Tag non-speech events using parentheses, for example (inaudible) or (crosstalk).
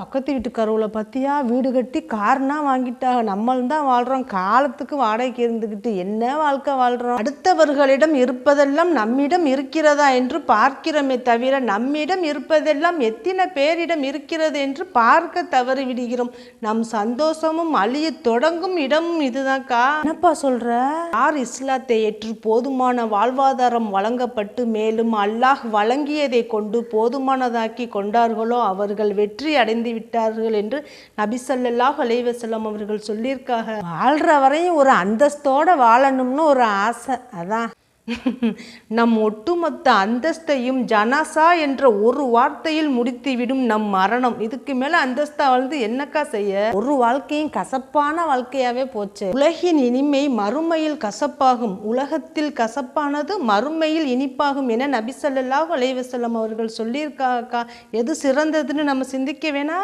பக்கத்து வீட்டுக்காரவுல பத்தியா வீடு கட்டி கார்னா வாங்கிட்டாங்க நம்மளும் தான் காலத்துக்கு வாடகைக்கு இருந்துக்கிட்டு என்ன வாழ்க்கை வாழ்கிறோம் அடுத்தவர்களிடம் இருப்பதெல்லாம் நம்மிடம் இருக்கிறதா என்று பார்க்கிறோமே தவிர நம்மிடம் இருப்பதெல்லாம் எத்தனை பேரிடம் இருக்கிறது என்று பார்க்க தவறி விடுகிறோம். நம் சந்தோஷமும் அழிய தொடங்கும் இடமும் இதுதான்க்கா. என்னப்பா சொல்ற? யார் இஸ்லாத்தை ஏற்று போதுமான வாழ்வாதாரம் வழங்கப்பட்டு மேலும் அல்லாஹ் வழங்கியதை கொண்டு போதுமானதாக்கி கொண்டார்களோ? அவர்கள் வெற்றி அடைந்து விட்டார்கள் என்று நபிசல்லாஹ் அலைவசல்லம் அவர்கள் சொல்லியிருக்காங்க. வாழ்கிற வரையும் ஒரு அந்தஸ்தோட வாழணும்னு ஒரு ஆசை. அதான். (laughs) நம் ஒட்டுமொத்த அந்தஸ்தையும் ஜனாசா என்ற ஒரு வார்த்தையில் முடித்துவிடும் நம் மரணம். இதுக்கு மேல அந்தஸ்தா வாழ்ந்து என்னக்கா செய்ய? ஒரு வாழ்க்கையும் கசப்பான வாழ்க்கையாவே போச்சு. உலகின் இனிமை மறுமையில் கசப்பாகும். உலகத்தில் கசப்பானது மறுமையில் இனிப்பாகும் என நபிசல்லாஹ் அலைவசல்லம் அவர்கள் சொல்லியிருக்காக்கா. எது சிறந்ததுன்னு நம்ம சிந்திக்க வேணா